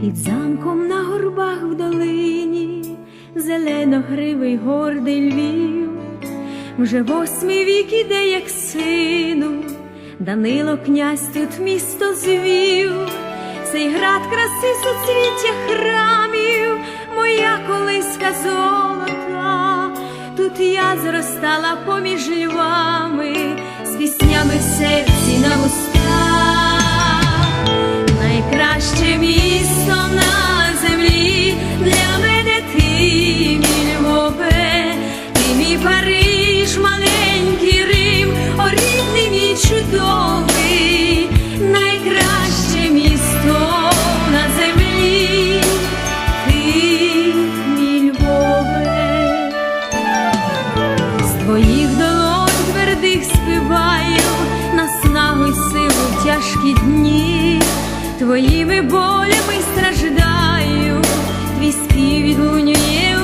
під замком на горбах в долині, зеленогривий гордий львів, вже восьмий вік іде, як сину, Данило князь тут місто звів, цей град краси суцвіття храмів, моя колиска золота, тут я зростала поміж львами. Болями страждаю, твій спів відлунює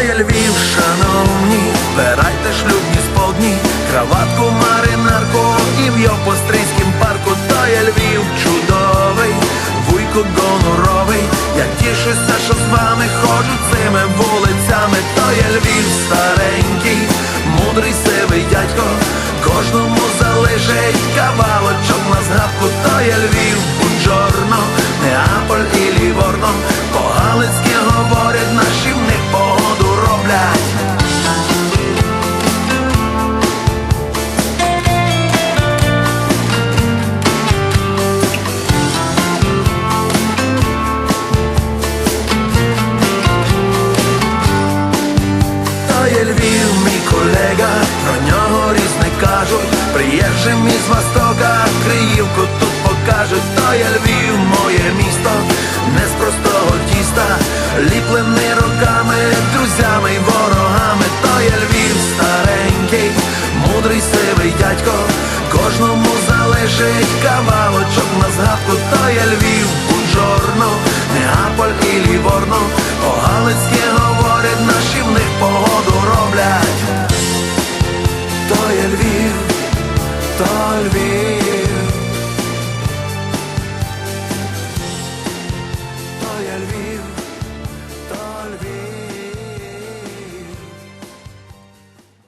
То Львів, шановні, збирайте шлюбні сподні, краватку, маринарку і в Йопострийськім парку, то є Львів чудовий, вуйко гоноровий, я тішуся, що з вами ходжу цими вулицями, то є Львів старенький, мудрий сивий дядько, кожному залишить кавалочок на згадку, то є Львів, є Львів, мій колега, про нього різне кажуть, приїжджим із востока, Криївку тут покажуть, то є Львів, моє місто, не з простого тіста, ліплений руками, друзями й ворогами, то є Львів старенький, мудрий сивий дядько, кожному залишить кавалочок на згадку, то є Львів, Буджорно, Неаполь і Ліворно, Огалицький be.